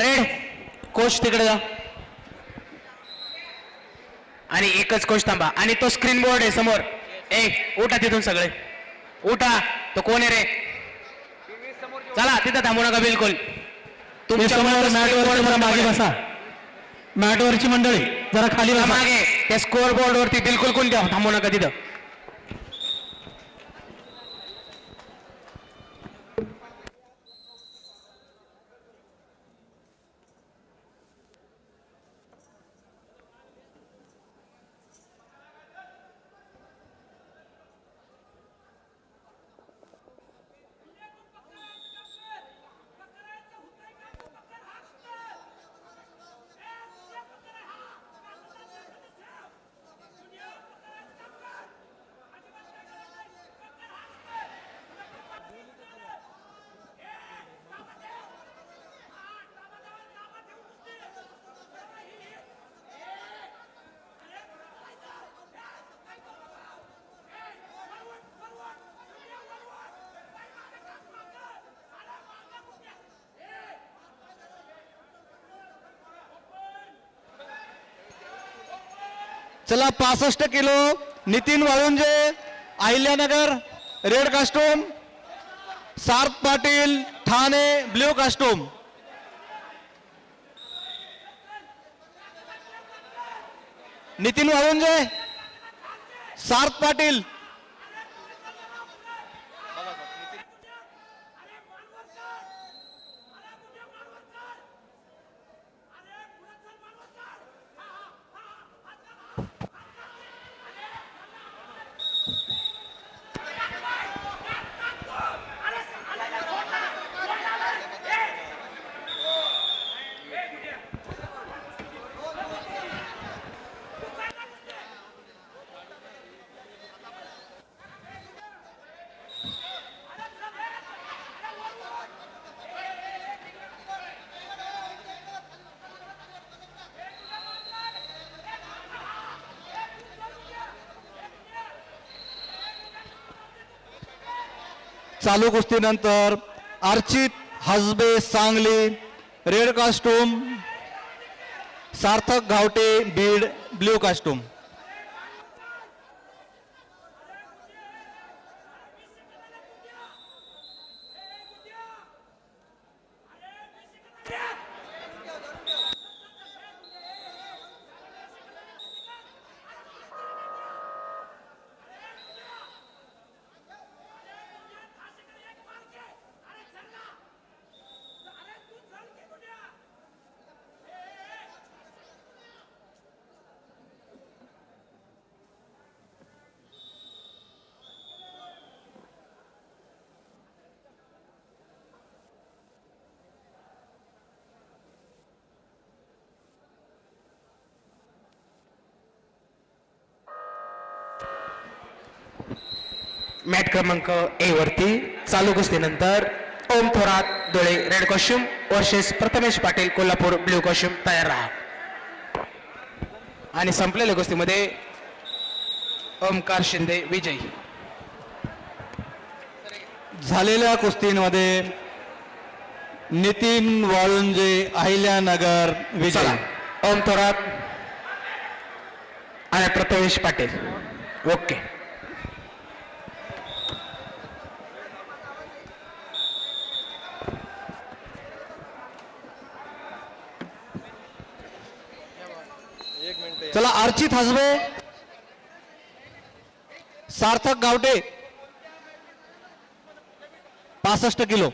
Red coach तिकडे जा. आणि एकच कोच थांबा. आणि तो स्क्रीन बोर्ड आहे समोर. ए उठा तिथून सगळे. उठा. तो कोण आहे रे? चला तिथं थांबू नका बिलकुल. तुमच्यासमोर जरा मागे बसा. मॅटवरची मंडळी जरा खाली मागे. त्या स्कोअर बोर्ड वरती बिलकुल कोण द्या थांबू नका तिथं. चला पासष्ट kilo Nitin Walunje Ahilyanagar red costume Sarth Patil Thane blue costume. Nitin Walunje Sarth Patil चालू कुस्तीनंतर Archit Hajbe Sangli red costume Sarthak Ghawate Beed blue costume. Mat क्रमांक ए वरती चालू कुस्तीनंतर Om Thorat Dhule red costume versus Prathamesh Patil Kolhapur blue costume तयार राहा. आणि संपलेल्या कुस्तीमध्ये ओमकार शिंदे विजयी. झालेल्या कुस्तींमध्ये नितीन वाळुंजे अहिल्यानगर विजय. ओम थोरात आणि प्रथमेश पाटील. ओके. चला अर्चित हसबे सार्थक गावटे. पासष्ट किलो.